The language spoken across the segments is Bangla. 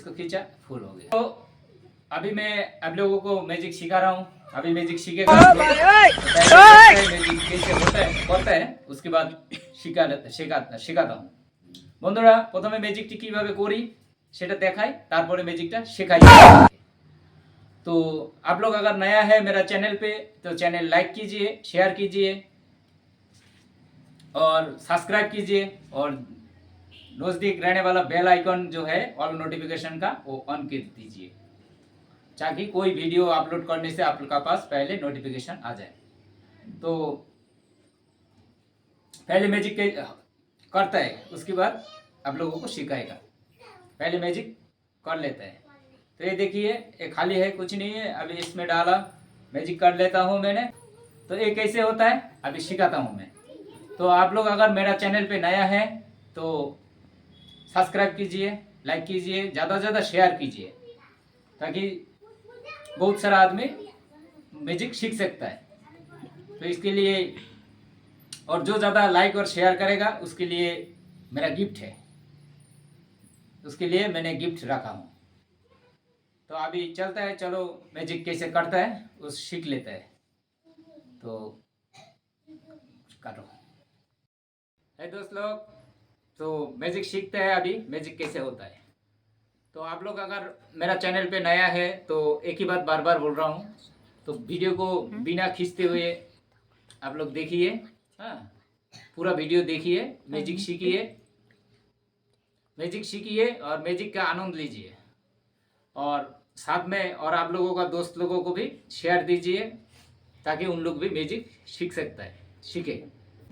इसको खींचा फुल हो गया तो अभी मैं आप लोगों को मैजिक सिखा रहा हूँ अभी मैजिक सीखेगा मैजिक कैसे होता है करता है उसके बाद শিখা শেখা শেখাতা हूँ বন্ধুরা প্রথমে ম্যাজিকটি কিভাবে করি সেটা দেখাই তারপরে ম্যাজিকটা শেখাই तो आप लोग अगर नया है मेरा चैनल पे तो चैनल लाइक कीजिए शेयर कीजिए और सब्सक्राइब कीजिए और नज़दीक रहने वाला बेल आइकन जो है ऑल नोटिफिकेशन का, वो ऑन कर दीजिए। ताकि कोई वीडियो अपलोड करने से आप लोग का पास पहले नोटिफिकेशन आ जाए। तो पहले मैजिक के, करता है, उसके बाद आप लोगों को सिखाएगा। पहले मैजिक कर लेता है। तो ये देखिए, ये खाली है, कुछ नहीं है, अभी इसमें डाला मैजिक कर लेता हूँ मैंने। तो ये कैसे होता है? अभी सिखाता हूँ मैं। तो आप लोग अगर मेरा चैनल पे नया है तो सब्सक्राइब कीजिए लाइक कीजिए, ज़्यादा से ज़्यादा शेयर कीजिए, ताकि बहुत सारा आदमी मैजिक सीख सकता है। तो इसके लिए, और जो ज़्यादा लाइक और शेयर करेगा, उसके लिए मेरा गिफ्ट है। उसके लिए मैंने गिफ्ट रखा हूँ। तो अभी चलता है, चलो मैजिक कैसे करता है, उस सीख लेता है। तो करो। है दोस्त लोग तो मैजिक सीखते हैं अभी मैजिक कैसे होता है? तो आप लोग अगर मेरा चैनल पे नया है तो एक ही बात बार बार बोल रहा हूँ। तो वीडियो को बिना खींचते हुए आप लोग देखिए। हाँ पूरा वीडियो देखिए मैजिक सीखिए। मैजिक सीखिए और मैजिक का आनंद लीजिए। और साथ में और आप लोगों का दोस्त लोगों को भी शेयर दीजिए ताकि उन लोग भी मैजिक सीख सकता है। শিখে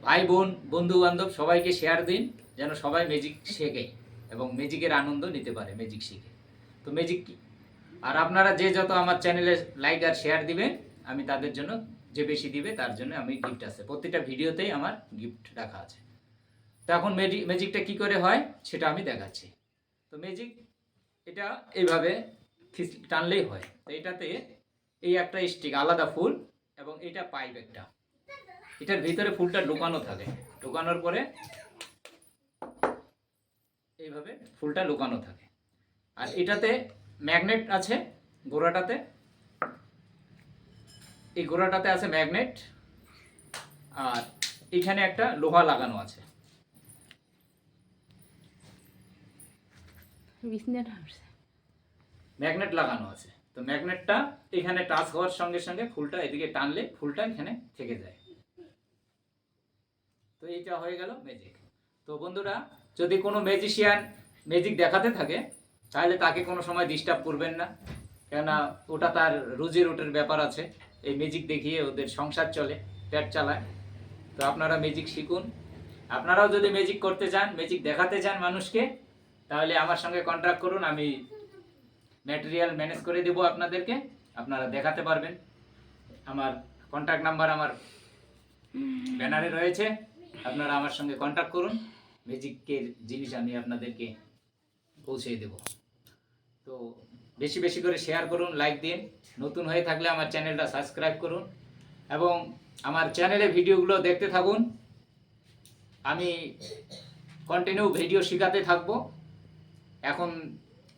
ভাই, বোন বন্ধু বান্ধব সবাইকে শেয়ার দিন, যেন সবাই ম্যাজিক শেখে এবং ম্যাজিকের আনন্দ নিতে পারে ম্যাজিক শিখে। তো ম্যাজিক কি? আর আপনারা যে যত আমার চ্যানেলে লাইক আর শেয়ার দিবেন, আমি তাদের জন্য যে বেশি দিবে, তার জন্য আমি গিফট আছে। প্রত্যেকটা ভিডিওতেই আমার গিফট রাখা আছে। তো এখন ম্যাজিক ম্যাজিকটা কি করে হয়, সেটা আমি দেখাচ্ছি। তো ম্যাজিক এটা এইভাবে টানলেই হয়। তো এটাতে এই একটা স্টিক আলাদা ফুল এবং এটা পাইপ একটা। এটার ভিতরে ফুলটা লুকানো থাকে। লুকানোর পরে এইভাবে ফুলটা লুকানো থাকে। আর এটাতে ম্যাগনেট আছে গোড়াটাতে। এই গোড়াটাতে আছে ম্যাগনেট। আর এখানে একটা লোহা লাগানো আছে। ম্যাগনেট লাগানো আছে। তো ম্যাগনেটটা এখানে টাচ হওয়ার সঙ্গে সঙ্গে ফুলটা এদিকে টানলে ফুলটা এখানে থেকে যায়। তো এইটা হয়ে গেল ম্যাজিক তো বন্ধুরা, যদি কোনো ম্যাজিশিয়ান ম্যাজিক দেখাতে থাকে, তাহলে তাকে কোনো সময় ডিস্টার্ব করবেন না। কেননা ওটা তার রুজি রুটের ব্যাপার আছে। এই ম্যাজিক দেখিয়ে ওদের সংসার চলে, পেট চালায়। তো আপনারা ম্যাজিক শিখুন। আপনারাও যদি ম্যাজিক করতে চান ম্যাজিক দেখাতে চান মানুষকে, তাহলে আমার সঙ্গে কন্ট্যাক্ট করুন। আমি ম্যাটেরিয়াল ম্যানেজ করে দেবো আপনাদেরকে। আপনারা দেখাতে পারবেন। আমার কন্ট্যাক্ট নাম্বার আমার ব্যানারে রয়েছে। আপনারা আমার সঙ্গে কন্ট্যাক্ট করুন। ম্যাজিকের জিনিস আমি আপনাদেরকে পৌঁছে দেব। তো বেশি বেশি করে শেয়ার করুন লাইক দিন। নতুন হয়ে থাকলে আমার চ্যানেলটা সাবস্ক্রাইব করুন। এবং আমার চ্যানেলে ভিডিওগুলো দেখতে থাকুন। আমি কন্টিনিউ ভিডিও শেখাতে থাকব। এখন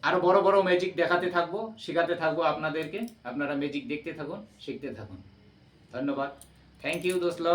আরও বড় বড় ম্যাজিক দেখাতে থাকব, শেখাতে থাকব আপনাদেরকে। আপনারা ম্যাজিক দেখতে থাকুন, শিখতে থাকুন। ধন্যবাদ। থ্যাংক ইউ দোস্ত